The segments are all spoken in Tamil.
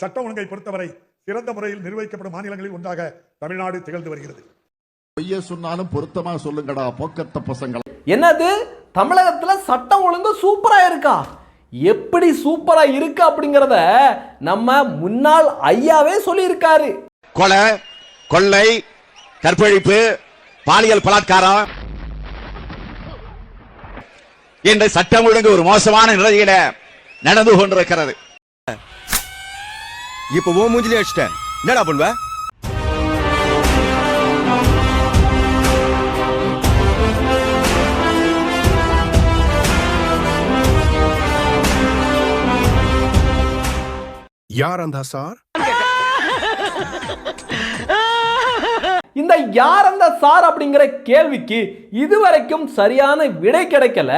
சட்ட ஒழுங்கை பொறுத்தவரை சிறந்த முறையில் நிர்வகிக்கப்படும் மாநிலங்களில் ஒன்றாக தமிழ்நாடு திகழ்ந்து வருகிறது. பொய்ய சொன்னாலும் பொருத்தமா சொல்லுங்கடா போக்கத்த பசங்களா. என்னது? தமிழகத்துல சட்டம் ஒழுங்கு சூப்பரா இருக்கா? எப்படி சூப்பரா இருக்கு அப்படிங்கறத நம்ம முன்னாள் ஐயாவே சொல்லியிருக்காரு. கொலை கொள்ளை கற்பழிப்பு பாலியல் பலாத்காரம். என்ற சட்டம் ஒழுங்கு ஒரு மோசமான நிலையில நடந்து கொண்டிருக்கிறது. இப்ப ஓ மூஞ்சிலே அடிச்சிட்டேன். என்னடா பண்ணுவ? யார் அந்த சார் இந்த யார் அந்த சார் அப்படிங்கிற கேள்விக்கு இதுவரைக்கும் சரியான விடை கிடைக்கல.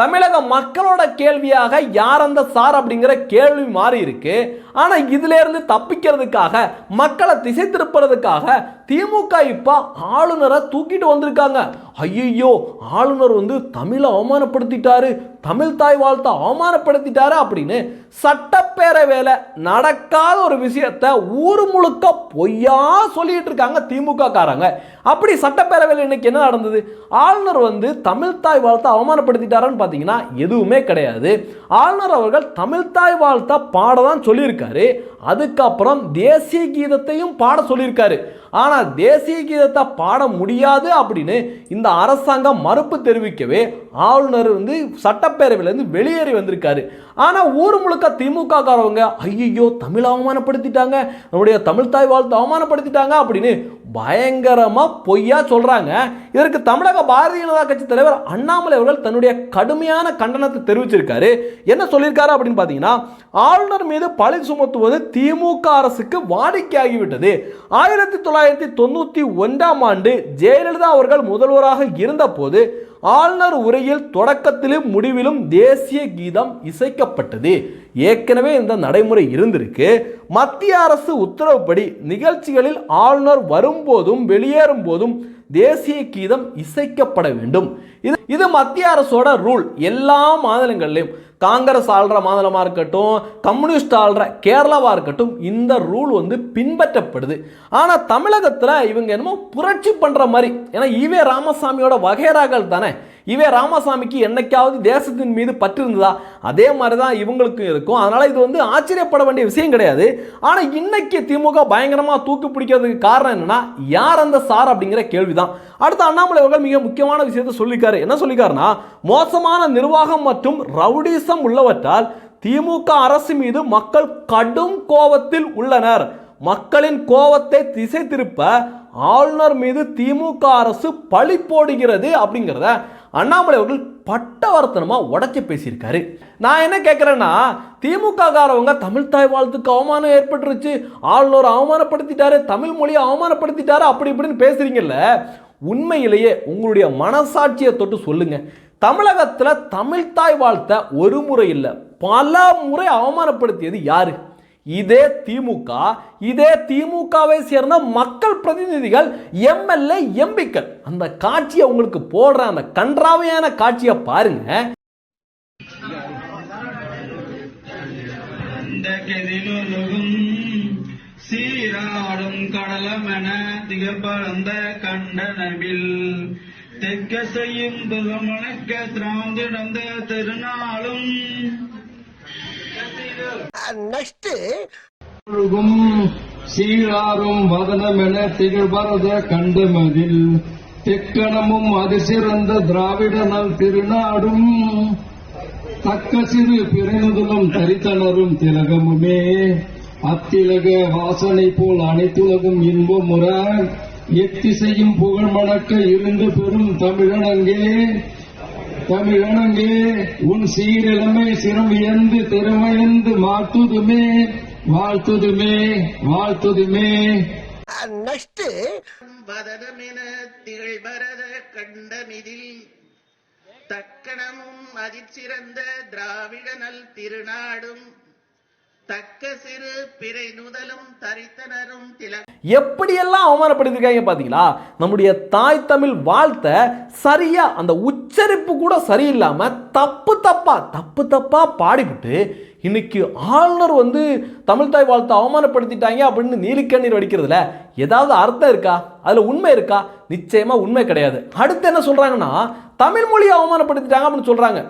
தமிழக மக்களோட கேள்வியாக யார் அந்த சார் அப்படிங்கிற கேள்வி மாறி இருக்கு. ஆனால் இதுலேருந்து தப்பிக்கிறதுக்காக மக்களை திசை திருப்புறதுக்காக திமுக இப்போ ஆளுநரை தூக்கிட்டு வந்திருக்காங்க. ஐயோ ஆளுநர் வந்து தமிழை அவமானப்படுத்திட்டாரு தமிழ் தாய் வாழ்த்தை அவமானப்படுத்திட்டாரு அப்படின்னு சட்டப்பேரவையில் நடக்காத ஒரு விஷயத்த ஊர் முழுக்க பொய்யா சொல்லிட்டு இருக்காங்க திமுக காரங்க. அப்படி சட்டப்பேரவையில் இன்னைக்கு என்ன நடந்தது? ஆளுநர் வந்து தமிழ் தாய் வாழ்த்தை அவமானப்படுத்திட்டாரான்னு பார்த்தீங்கன்னா எதுவுமே கிடையாது. ஆளுநர் அவர்கள் தமிழ் தாய் வாழ்த்தை பாட தான் சொல்லியிருக்காரு. அதுக்கப்புறம் தேசிய கீதத்தையும் பாட சொல்லியிருக்காரு. ஆனால் தேசிய கீதத்தை பாட முடியாது அப்படின்னு இந்த அரசாங்கம் மறுப்பு தெரிவிக்கவே ஆளுநர் வந்து சட்டப்பேரவையிலேருந்து வெளியேறி வந்திருக்காரு. ஆனால் ஊர் முழுக்க திமுக காரவங்க ஐயோ தமிழ் அவமானப்படுத்திட்டாங்க நம்முடைய தமிழ் தாய் வாழ்த்து அவமானப்படுத்திட்டாங்க அப்படின்னு பயங்கரமாக பொய்யா சொல்கிறாங்க இதற்கு தமிழக பாரதிய ஜனதா கட்சி தலைவர் அண்ணாமலை அவர்கள் தன்னுடைய கடுமையான கண்டனத்தை தெரிவிச்சிருக்காரு. என்ன சொல்லியிருக்காரு அப்படின்னு பார்த்தீங்கன்னா ஆளுநர் மீது பழி சுமத்துவது திமுக அரசுக்கு வாடிக்கையாகிவிட்டது. ஆயிரத்தி தொள்ளாயிரத்தி தொண்ணூற்றி ஒன்றாம் ஆண்டு ஜெயலலிதா அவர்கள் முதல்வராக இருந்தபோது ஆளுநர் உரையில் தொடக்கத்திலும் முடிவிலும் தேசிய கீதம் இசைக்கப்பட்டது. ஏற்கனவே இந்த நடைமுறை இருந்திருக்கு. மத்திய அரசு உத்தரவுப்படி நிகழ்ச்சிகளில் ஆளுநர் வரும்போதும் வெளியேறும் போதும் தேசிய கீதம் இசைக்கப்பட வேண்டும். இது இது மத்திய அரசோட ரூல். எல்லா மாநிலங்கள்லையும் காங்கிரஸ் ஆள்ற மாநிலமாக இருக்கட்டும் கம்யூனிஸ்ட் ஆள்ற கேரளாவாக இருக்கட்டும் இந்த ரூல் வந்து பின்பற்றப்படுது. ஆனால் தமிழகத்தில் இவங்க என்னமோ புரட்சி பண்ணுற மாதிரி ஏன்னா ஈவே ராமசாமியோட வகைராக்கள் தானே இவே ராமசாமிக்கு என்னைக்காவது தேசத்தின் மீது பற்று இருந்ததா? அதே மாதிரி தான் இவங்களுக்கும் இருக்கும். அதனால் இது வந்து ஆச்சரியப்பட வேண்டிய விஷயம் கிடையாது. ஆனால் இன்னைக்கு திமுக பயங்கரமாக தூக்கு பிடிக்கிறதுக்கு காரணம் என்னன்னா யார் அந்த சார் அப்படிங்கிற கேள்வி தான் அடுத்து அண்ணாமலை அவர்கள் மிக முக்கியமான விஷயத்தை சொல்லிக்காரு என்ன சொல்லியிருக்காருன்னா மோசமான நிர்வாகம் மற்றும் ரவுடிசம் உள்ளவற்றால் திமுக அரசு மீது மக்கள் கடும் கோபத்தில் உள்ளனர். மக்களின் கோபத்தை திசை திருப்ப ஆளுநர் மீது திமுக அரசு பழி போடுகிறது அப்படிங்கிறத அண்ணாமலை அவர்கள் பட்டவர்த்தனமாக உடச்சி பேசியிருக்காரு. நான் என்ன கேட்குறேன்னா திமுககாரவங்க தமிழ்தாய் வாழ்த்துக்கு அவமானம் ஏற்பட்டுருச்சு ஆளுநர் அவமானப்படுத்திட்டாரு தமிழ் மொழியை அவமானப்படுத்திட்டாரு அப்படி இப்படின்னு பேசுகிறீங்கல்ல உண்மையிலேயே உங்களுடைய மனசாட்சியை தொட்டு சொல்லுங்க. தமிழகத்தில் தமிழ்தாய் வாழ்த்த ஒரு முறை இல்லை பல முறை அவமானப்படுத்தியது யாரு? இதே திமுக இதே திமுகவை சேர்ந்த மக்கள் பிரதிநிதிகள் எம்எல்ஏ எம்பிக்கள் அந்த காட்சியை உங்களுக்கு போடுற அந்த கன்றாவையான காட்சியை பாருங்க. சீராடும் கடலமென திகழ்பறந்த கண்டனவில் தெற்க செய்யும் திராந்திடந்த திருநாளும் நெக்ஸ்ட் சீராரும் வதனம் என திகழ்வரத கண்டமதில் தெக்கணமும் அதிசிறந்த திராவிட நல் திருநாடும் தக்க சிறு பிறனுதலும் தரித்தனரும் திலகமுமே. அத்திலக வாசனை போல் அனைத்துலகும் இன்பமுற எத்திசையும் புகழ் மணக்க இருந்து பெறும் தமிழனங்கே தமிழனங்கே உன் சீரிழமை சிரம் வியந்து திறமையந்து மாற்றுதுமே வாழ்த்துதுமே வாழ்த்துதுமே. வதனமென திகழ்பரத கண்டமிதில் தக்கணமும் அதிர்ச்சிறந்த திராவிடனல் திருநாடும் தக்க சிறு பிறை நுதலும் தரித்தனரும் தில எப்படியெல்லாம் அவமானப்படுத்திருக்காங்க பார்த்தீங்களா நம்முடைய தாய் தமிழ் வாழ்த்தை சரியா அந்த உச்சரிப்பு கூட சரியில்லாம தப்பு தப்பா தப்பு தப்பா பாடிவிட்டு இன்னைக்கு ஆளுநர் வந்து தமிழ்தாய் வாழ்த்தை அவமானப்படுத்திட்டாங்க அப்படின்னு நீலிக்கண்ணீர் வடிக்கிறதுல ஏதாவது அர்த்தம் இருக்கா? அதில் உண்மை இருக்கா? நிச்சயமாக உண்மை கிடையாது. அடுத்து என்ன சொல்கிறாங்கன்னா தமிழ் மொழியை அவமானப்படுத்திட்டாங்க அப்படின்னு சொல்கிறாங்க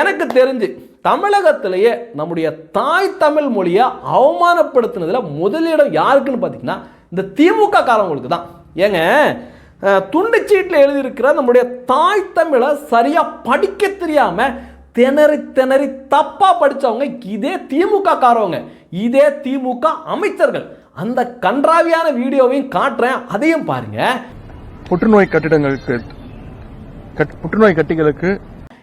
எனக்கு தெரிஞ்சு தமிழகத்திலேயே நம்முடைய தாய் தமிழ் மொழியை அவமானப்படுத்தினதில் முதலிடம் யாருக்குன்னு பார்த்தீங்கன்னா இந்த திமுக காரவங்களுக்கு தான். ஏங்க துண்டுச்சீட்டில் எழுதியிருக்கிற நம்முடைய தாய் தமிழை சரியாக படிக்க தெரியாமல் திணறி திணறி தப்பாக படித்தவங்க இதே திமுக காரவங்க இதே திமுக அமைச்சர்கள். அந்த கன்றாவியான வீடியோவையும் காட்டுறேன் அதையும் பாருங்க. புற்றுநோய் கட்டிடங்களுக்கு கட்- புற்றுநோய் கட்டிகளுக்கு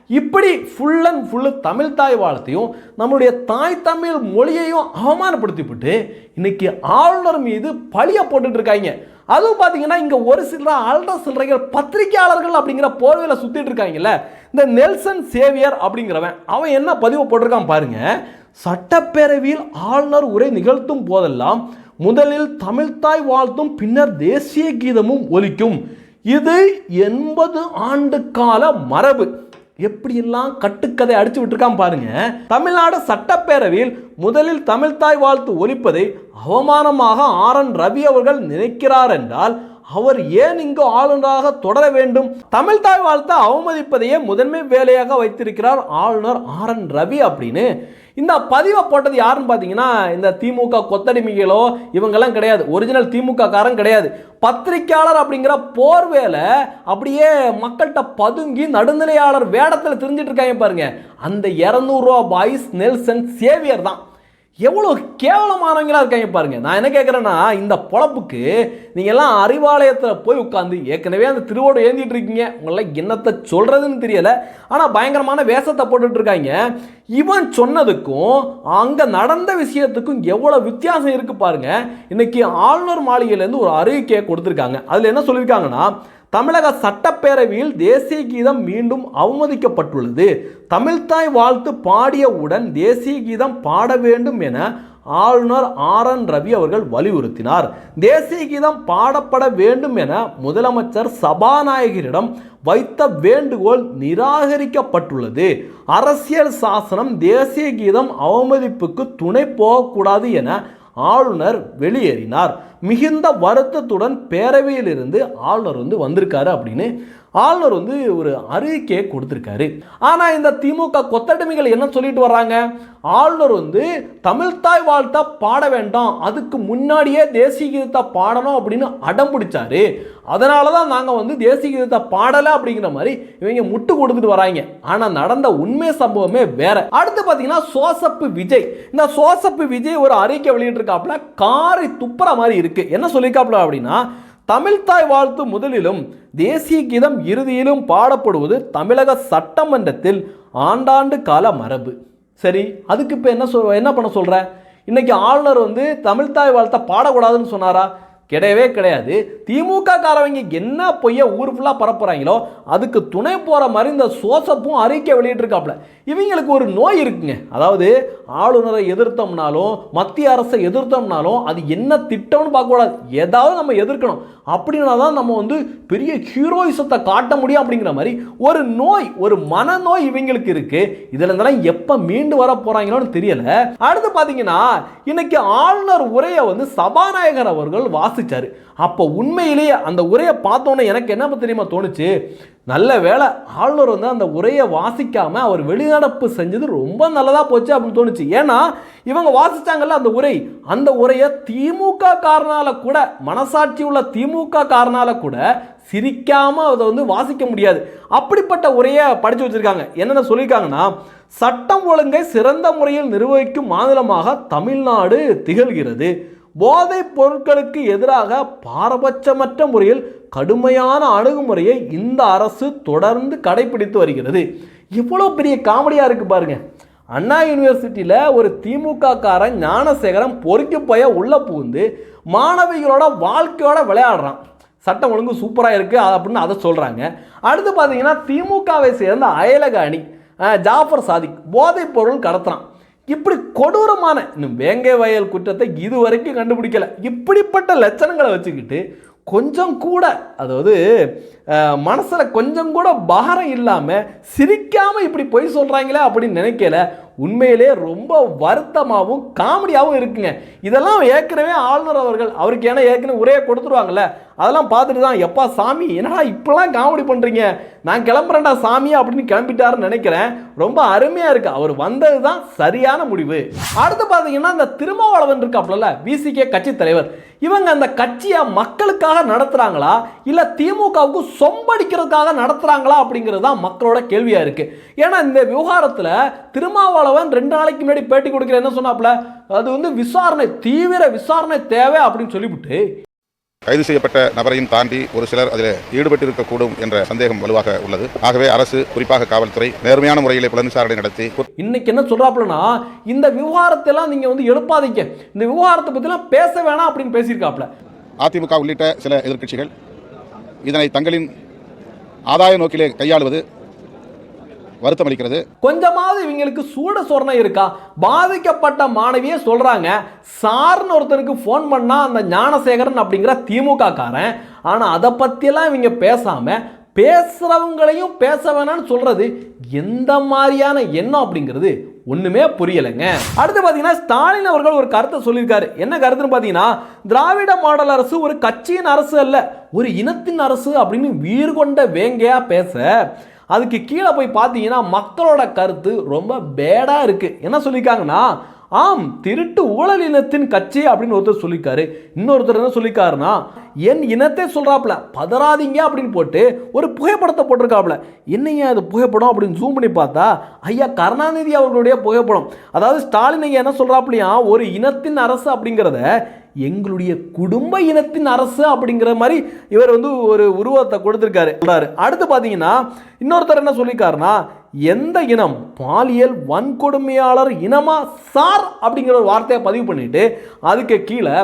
இப்படி ஃபுல் அண்ட் ஃபுல்லு தமிழ் தாய் வாழ்த்தையும் நம்மளுடைய தாய் தமிழ் மொழியையும் அவமானப்படுத்திவிட்டு இன்னைக்கு ஆளுநர் மீது பழிய போட்டுட்டு இருக்காங்க. அதுவும் பார்த்தீங்கன்னா இங்கே ஒரு சில அல்ற சில்லறைகள் பத்திரிகையாளர்கள் அப்படிங்கிற போர்வையில் சுற்றிட்டு இருக்காங்கல்ல. இந்த நெல்சன் சேவியர் அப்படிங்கிறவன் அவன் என்ன பதிவு போட்டிருக்கான் பாருங்க. சட்டப்பேரவையில் ஆளுநர் உரை நிகழ்த்தும் போதெல்லாம் முதலில் தமிழ்த்தாய் வாழ்த்தும் பின்னர் தேசிய கீதமும் ஒலிக்கும். இது எண்பது ஆண்டு கால மரபு. எப்படியெல்லாம் கட்டுக்கதை அடிச்சு விட்டுருக்கான் பாருங்க. தமிழ்நாடு சட்டப்பேரவையில் முதலில் தமிழ்தாய் வாழ்த்து ஒலிப்பதை அவமானமாக ஆர் என் ரவி அவர்கள் நினைக்கிறார் என்றால் அவர் ஏன் இங்கு ஆளுநராக தொடர வேண்டும்? தமிழ்தாய் வாழ்த்தை அவமதிப்பதையே முதன்மை வேலையாக வைத்திருக்கிறார் ஆளுநர் ஆர் என் ரவி அப்படின்னு. இந்த பதிவை போட்டது யாருன்னு பார்த்தீங்கன்னா இந்த திமுக கொத்தடிமைகளோ இவங்கெல்லாம் கிடையாது. ஒரிஜினல் திமுக காரம் கிடையாது. பத்திரிக்கையாளர் அப்படிங்கிற போர்வேல அப்படியே மக்கள்கிட்ட பதுங்கி நடுநிலையாளர் வேடத்தில் தெரிஞ்சிட்டு இருக்காங்க பாருங்க. அந்த இரநூறுவா பாய்ஸ் நெல்சன் சேவியர் தான். எவ்வளோ கேவலமானவங்களா இருக்காங்க பாருங்கள் நான் என்ன கேட்குறேன்னா இந்த பொழப்புக்கு நீங்கள் எல்லாம் அறிவாலயத்தில் போய் உட்காந்து ஏற்கனவே அந்த திருவோடு ஏந்திட்டு இருக்கீங்க. உங்களாம் என்னத்தை சொல்கிறதுன்னு தெரியலை. ஆனால் பயங்கரமான வேஷத்தை போட்டுட்டு இருக்காங்க. இவன் சொன்னதுக்கும் அங்கே நடந்த விஷயத்துக்கும் எவ்வளோ வித்தியாசம் இருக்குது பாருங்கள் இன்றைக்கி ஆளுநர் மாளிகையிலேருந்து ஒரு அறிவிக்கையை கொடுத்துருக்காங்க. அதில் என்ன சொல்லியிருக்காங்கன்னா தமிழக சட்டப்பேரவையில் தேசிய கீதம் மீண்டும் அவமதிக்கப்பட்டுள்ளது. தமிழ்தாய் வாழ்த்து பாடியவுடன் தேசிய கீதம் பாட வேண்டும் என ஆளுநர் ஆர் என் ரவி அவர்கள் வலியுறுத்தினார். தேசிய கீதம் பாடப்பட வேண்டும் என முதலமைச்சர் சபாநாயகரிடம் வைத்த வேண்டுகோள் நிராகரிக்கப்பட்டுள்ளது. அரசியல் சாசனம் தேசிய கீதம் அவமதிப்புக்கு துணை போகக்கூடாது என ஆளுநர் வெளியேறினார். மிகுந்த வருத்தத்துடன் பேரவையிலிருந்து ஆளுநர் வந்து வந்திருக்காரு அப்படின்னு ஆளுநர் வந்து ஒரு அறிக்கையை கொடுத்துருக்காரு. ஆனால் இந்த திமுக கொத்தடிமைகள் என்ன சொல்லிட்டு வர்றாங்க? ஆளுநர் வந்து தமிழ்தாய் வாழ்த்தா பாட வேண்டாம் அதுக்கு முன்னாடியே தேசிய கீதத்தை பாடணும் அப்படின்னு அடம் பிடிச்சாரு. அதனால தான் நாங்கள் வந்து தேசிய கீதத்தை பாடலை அப்படிங்கிற மாதிரி இவங்க முட்டு கொடுத்துட்டு வராங்க. ஆனால் நடந்த உண்மை சம்பவமே வேற. அடுத்து பார்த்தீங்கன்னா சோசப்பு விஜய். இந்த சோசப்பு விஜய் ஒரு அறிக்கை வெளியிட்டிருக்காப்புல காரை துப்புற மாதிரி இருக்கு. என்ன சொல்லியிருக்காப்புல அப்படின்னா தமிழ்தாய் வாழ்த்து முதலிலும் தேசிய கீதம் இறுதியிலும் பாடப்படுவது தமிழக சட்டமன்றத்தில் ஆண்டாண்டு கால மரபு. சரி அதுக்கு இப்போ என்ன சொல் என்ன பண்ண சொல்கிற இன்றைக்கி ஆளுநர் வந்து தமிழ்தாய் வாழ்த்தை பாடக்கூடாதுன்னு சொன்னாரா? கிடையவே கிடையாது. திமுக காரவங்க என்ன பொய்ய ஊர் ஃபுல்லாக பரப்புகிறாங்களோ அதுக்கு துணை போகிற மாதிரி இந்த சோசப்பும் அறிக்கை வெளியிட்டிருக்காப்புல இவங்களுக்கு ஒரு நோய் இருக்குங்க. அதாவது ஆளுநரை எதிர்த்தோம்னாலும் மத்திய அரசை எதிர்த்தோம்னாலும் அது என்ன திட்டம்னு பார்க்கக்கூடாது. ஏதாவது நம்ம எதிர்க்கணும். அப்படின்னா தான் நம்ம வந்து பெரிய ஹீரோயிசத்தை காட்ட முடியும் அப்படிங்கிற மாதிரி ஒரு நோய் ஒரு மனநோய் இவங்களுக்கு இருக்கு. இதுல இருந்தெல்லாம் எப்ப மீண்டு வர போறாங்களோன்னு தெரியல. அடுத்து பாத்தீங்கன்னா இன்னைக்கு ஆளுநர் உரையை வந்து சபாநாயகர் அவர்கள் வாசிச்சாரு. அப்போ உண்மையிலேயே அந்த உரையை பார்த்தோன்னே எனக்கு என்ன தெரியுமா தோணுச்சு? நல்ல வேலை ஆளுநர் வந்து அந்த உரையை வாசிக்காமல் அவர் வெளிநடப்பு செஞ்சது ரொம்ப நல்லதாக போச்சு அப்படின்னு தோணுச்சு. ஏன்னா இவங்க வாசித்தாங்கல்ல அந்த உரை. அந்த உரையை திமுக காரனால கூட மனசாட்சி உள்ள திமுக காரனால கூட சிரிக்காமல் அதை வந்து வாசிக்க முடியாது. அப்படிப்பட்ட உரையை படித்து வச்சிருக்காங்க. என்னென்ன சொல்லியிருக்காங்கன்னா சட்டம் ஒழுங்கை சிறந்த முறையில் நிர்வகிக்கும் மாநிலமாக தமிழ்நாடு திகழ்கிறது. போதைப் பொருட்களுக்கு எதிராக பாரபட்சமற்ற முறையில் கடுமையான அணுகுமுறையை இந்த அரசு தொடர்ந்து கடைபிடித்து வருகிறது. இவ்வளோ பெரிய காமெடியாக இருக்குது பாருங்கள் அண்ணா யூனிவர்சிட்டியில் ஒரு திமுக காரன் ஞானசேகரன் பொறுக்கி போய உள்ளே புகுந்து மாணவிகளோட வாழ்க்கையோட விளையாடுறான். சட்டம் ஒழுங்கு சூப்பராக இருக்குது அப்படின்னு அதை சொல்கிறாங்க அடுத்து பார்த்தீங்கன்னா திமுகவை சேர்ந்த அயலகாணி ஜாஃபர் சாதிக் போதைப் பொருள் கடத்துறான். இப்படி கொடூரமான இன்னும் வேங்கை வயல் குற்றத்தை இதுவரைக்கும் கண்டுபிடிக்கல. இப்படிப்பட்ட லட்சணங்களை வச்சுக்கிட்டு கொஞ்சம் கூட அதாவது மனசில் கொஞ்சம் கூட பாரம் இல்லாமல் சிரிக்காமல் இப்படி பொய் சொல்கிறாங்களே அப்படின்னு நினைக்கல. உண்மையிலே ரொம்ப வருத்தமாகவும் காமெடியாகவும் இருக்குங்க. இதெல்லாம் ஏற்கனவே ஆளுநர் அவர்கள் அவருக்கு ஏன்னா ஏற்கனவே உரையை கொடுத்துருவாங்கல்ல அதெல்லாம் பார்த்துட்டு தான் எப்பா சாமி என்னடா இப்படிலாம் காமெடி பண்ணுறீங்க நான் கிளம்புறேன்டா சாமி அப்படின்னு கிளம்பிட்டாருன்னு நினைக்கிறேன். ரொம்ப அருமையாக இருக்குது அவர் வந்தது தான் சரியான முடிவு. அடுத்து பார்த்தீங்கன்னா இந்த திருமாவளவன் இருக்காப்புல விசிகே கட்சி தலைவர். இவங்க அந்த கட்சியை மக்களுக்காக நடத்துகிறாங்களா இல்லை திமுகவுக்கு சொம்படிக்கிறதுக்காக நடத்துகிறாங்களா அப்படிங்கிறது தான் மக்களோட கேள்வியாக இருக்குது ஏன்னா இந்த விவகாரத்தில் திருமாவளவன் ரெண்டு நாளைக்கு முன்னாடி பேட்டி கொடுக்கிற என்ன சொன்னாப்புல அது வந்து விசாரணை தீவிர விசாரணை தேவை அப்படின்னு சொல்லிவிட்டு கைது செய்யப்பட்ட நபரையும் தாண்டி ஒரு சிலர் அதில் ஈடுபட்டிருக்கக்கூடும் என்ற சந்தேகம் வலுவாக உள்ளது. ஆகவே அரசு குறிப்பாக காவல்துறை நேர்மையான முறையில் புலன் விசாரணை நடத்தி இன்னைக்கு என்ன சொல்றாப்புலனா இந்த விவகாரத்தை எல்லாம் நீங்க வந்து எழுப்பாதீங்க. இந்த விவகாரத்தை பத்திலாம் பேச வேணாம் அப்படின்னு பேசியிருக்காப்ல அதிமுக உள்ளிட்ட சில எதிர்க்கட்சிகள் இதனை தங்களின் ஆதாய நோக்கிலே கையாளுவது வருத்தம் அளிக்கிறது கொஞ்சமாவது இவங்களுக்கு சூட சொரணை இருக்கா? பாதிக்கப்பட்ட மாணவியே சொல்றாங்க சார்னு ஒருத்தருக்கு ஃபோன் பண்ணா அந்த ஞானசேகரன் அப்படிங்கிற திமுக காரன் ஆனா அதை பத்தியெல்லாம் இவங்க பேசாம பேசுறவங்களையும் பேச வேணாம்னு சொல்றது எந்த மாதிரியான எண்ணம் அப்படிங்கிறது ஒண்ணுமே புரியலைங்க. அடுத்து பார்த்தீங்கன்னா ஸ்டாலின் அவர்கள் ஒரு கருத்தை சொல்லியிருக்காரு. என்ன கருத்துன்னு பார்த்தீங்கன்னா திராவிட மாடல் அரசு ஒரு கட்சியின் அரசு அல்ல ஒரு இனத்தின் அரசு அப்படின்னு வீர் கொண்ட வேங்கையா பேச அதுக்கு கீழே போய் பார்த்தீங்கன்னா மக்களோட கருத்து ரொம்ப பேடாக இருக்குது என்ன சொல்லியிருக்காங்கன்னா ஆம் திருட்டு ஊழல் இனத்தின் கட்சி அப்படின்னு ஒருத்தர் சொல்லியிருக்காரு. இன்னொருத்தர் என்ன சொல்லியிருக்காருன்னா என் இனத்தை சொல்கிறாப்புல பதறாதீங்க அப்படின்னு போட்டு ஒரு புகைப்படத்தை போட்டிருக்காப்புல. என்னையா அது புகைப்படம் அப்படின்னு ஜூம் பண்ணி பார்த்தா ஐயா கருணாநிதி அவர்களுடைய புகைப்படம். அதாவது ஸ்டாலின் ஐயா என்ன சொல்கிறாப்புலையா ஒரு இனத்தின் அரசு அப்படிங்கிறத எங்களுடைய குடும்ப இனத்தின் அரசு அப்படிங்கிற மாதிரி இவர் வந்து ஒரு உருவத்தை கொடுத்துருக்காரு. அடுத்து பார்த்தீங்கன்னா இன்னொருத்தர் என்ன சொல்லியிருக்காருன்னா எந்த இனம் பாலியல் வன்கொடுமையாளர் இனமா சார்? அப்படிங்கிற ஒரு வார்த்தையை பதிவு பண்ணிட்டு அதுக்கு கீழே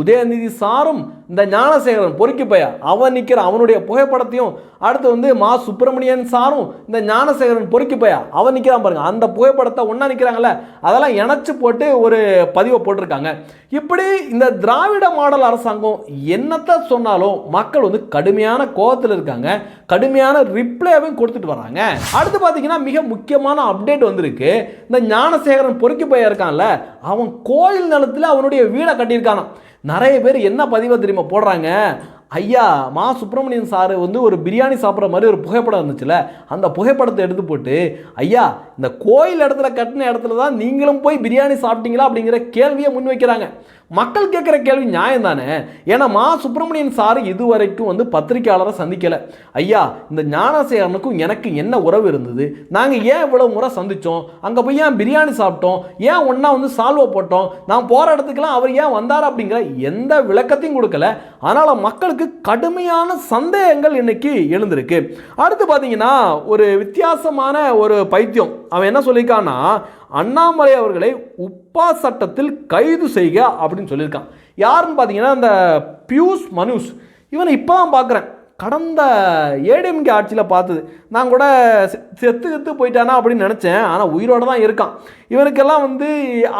உதயநிதி சாரும் இந்த ஞானசேகரன் பொறுக்கி பையா. அவன் நிற்கிற அவனுடைய புகைப்படத்தையும் அடுத்து வந்து மா. சுப்பிரமணியன் சாரும் இந்த ஞானசேகரன் பொறுக்கி பையா. அவன் நிற்கிறான் பாருங்க. அந்த புகைப்படத்தை ஒன்றா நிற்கிறாங்கல்ல அதெல்லாம் இணைச்சு போட்டு ஒரு பதிவை போட்டிருக்காங்க. இப்படி இந்த திராவிட மாடல் அரசாங்கம் என்னத்தை சொன்னாலும் மக்கள் வந்து கடுமையான கோபத்தில் இருக்காங்க. கடுமையான ரிப்ளையும் கொடுத்துட்டு வராங்க. அடுத்து பார்த்தீங்கன்னா மிக முக்கியமான அப்டேட் வந்திருக்கு. இந்த ஞானசேகரன் பொறுக்கி போய் இருக்கான்ல அவன் கோயில் நிலத்தில் அவனுடைய வீடை கட்டியிருக்கானாம். நிறைய பேர் என்ன பதிவை தெரியுமா போடுறாங்க? ஐயா மா சுப்பிரமணியன் சார் வந்து ஒரு பிரியாணி சாப்பிட்ற மாதிரி ஒரு புகைப்படம் இருந்துச்சுல அந்த புகைப்படத்தை எடுத்து போட்டு ஐயா இந்த கோயில் இடத்துல கட்டின இடத்துல தான் நீங்களும் போய் பிரியாணி சாப்பிட்டீங்களா? அப்படிங்கிற கேள்வியை முன்வைக்கிறாங்க மக்கள் கேட்குற கேள்வி நியாயம் தானே ஏன்னா மா சுப்பிரமணியன் சார் இதுவரைக்கும் வந்து பத்திரிக்கையாளரை சந்திக்கலை. ஐயா இந்த ஞானசேகரனுக்கும் எனக்கு என்ன உறவு இருந்தது? நாங்கள் ஏன் இவ்வளோ முறை சந்தித்தோம் அங்கே போய் ஏன் பிரியாணி சாப்பிட்டோம்? ஏன் ஒன்றா வந்து சால்வை போட்டோம்? நான் போகிற இடத்துக்குலாம் அவர் ஏன் வந்தார் அப்படிங்கிற எந்த விளக்கத்தையும் கொடுக்கல. அதனால் மக்களுக்கு கடுமையான சந்தேகங்கள் இன்னைக்கு எழுந்திருக்கு. அடுத்து பார்த்தீங்கன்னா ஒரு வித்தியாசமான ஒரு பைத்தியம். அவன் என்ன சொல்லியிருக்கான்னா அண்ணாமலை அவர்களை உப்பா சட்டத்தில் கைது செய்க அப்படின்னு சொல்லியிருக்கான். யாருன்னு பார்த்தீங்கன்னா அந்த பியூஸ் மனுஷ். இவனை இப்போ தான் பார்க்குறேன் கடந்த ஏடிஎம்கே ஆட்சியில் பார்த்தது. நான் கூட செத்து செத்து போயிட்டானா அப்படின்னு நினச்சேன். ஆனால் உயிரோட தான் இருக்கான். இவனுக்கெல்லாம் வந்து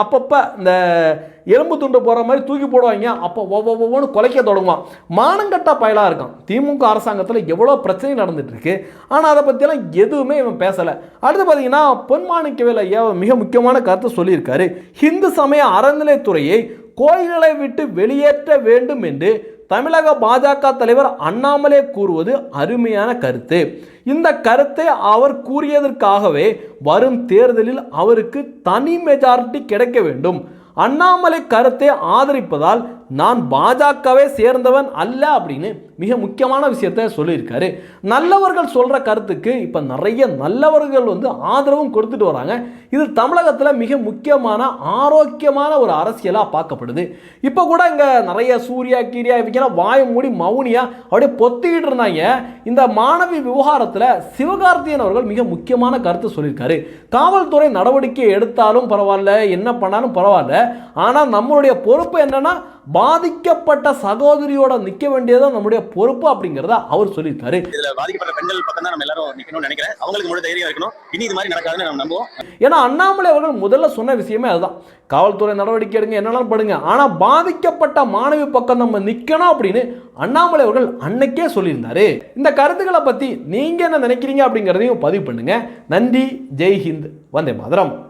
அப்பப்போ இந்த எலும்பு துண்டு போகிற மாதிரி தூக்கி போடுவாங்க. அப்போ ஒவ்வொன்னு குலைக்க தொடங்குவான். மானங்கட்ட பயலாக இருக்கான். திமுக அரசாங்கத்தில் எவ்வளோ பிரச்சனை நடந்துட்டு ஆனால் அதை பற்றியெல்லாம் எதுவுமே இவன் பேசலை. அடுத்து பார்த்தீங்கன்னா பொன்மாணிக்கவேல் ஐயா மிக முக்கியமான கருத்தை சொல்லியிருக்காரு. ஹிந்து சமய அறநிலைத்துறையை கோயில்களை விட்டு வெளியேற்ற வேண்டும் என்று தமிழக பாஜக தலைவர் அண்ணாமலே கூறுவது அருமையான கருத்து. இந்த கருத்தை அவர் கூறியதற்காகவே வரும் தேர்தலில் அவருக்கு தனி மெஜாரிட்டி கிடைக்க வேண்டும். அண்ணாமலை கருத்தை ஆதரிப்பதால் நான் பாஜகவே சேர்ந்தவன் அல்ல அப்படின்னு மிக முக்கியமான விஷயத்த சொல்லியிருக்காரு. நல்லவர்கள் சொல்கிற கருத்துக்கு இப்போ நிறைய நல்லவர்கள் வந்து ஆதரவும் கொடுத்துட்டு வராங்க. இது தமிழகத்தில் மிக முக்கியமான ஆரோக்கியமான ஒரு அரசியலாக பார்க்கப்படுது. இப்போ கூட இங்கே நிறைய சூர்யா கீரியா இவங்கெல்லாம் வாய மூடி மௌனியாக அப்படியே பொத்திக்கிட்டு இருந்தாங்க. இந்த மாணவி விவகாரத்தில் சிவகார்த்தியன் அவர்கள் மிக முக்கியமான கருத்து சொல்லியிருக்காரு. காவல்துறை நடவடிக்கை எடுத்தாலும் பரவாயில்ல என்ன பண்ணாலும் பரவாயில்ல. ஆனால் நம்மளுடைய பொறுப்பு என்னென்னா பாதிக்கப்பட்ட சகோதரியோட நிற்க வேண்டியதான் நம்முடைய பொறுப்பு அப்படிங்கிறத அவர் சொல்லியிருக்காரு. இதுல பாதிக்கப்பட்ட பெண்கள் பக்கம் தான் நம்ம எல்லாரும் நிக்கணும்னு நினைக்கிறேன். அவங்களுக்கு முழு தைரியம் இருக்கணும். இனி இது மாதிரி நடக்காதுன்னு நம்ம நம்புவோம். ஏன்னா அண்ணாமலை அவர்கள் முதல்ல சொன்ன விஷயமே அதுதான். காவல்துறை நடவடிக்கை எடுங்க என்னெல்லாம் படுங்க ஆனால் பாதிக்கப்பட்ட மாணவி பக்கம் நம்ம நிற்கணும் அப்படின்னு அண்ணாமலை அவர்கள் அன்னைக்கே சொல்லியிருந்தாரு. இந்த கருத்துக்களை பற்றி நீங்கள் என்ன நினைக்கிறீங்க அப்படிங்கிறதையும் பதிவு பண்ணுங்க. நன்றி ஜெய் ஹிந்த் வந்தே மாதரம்.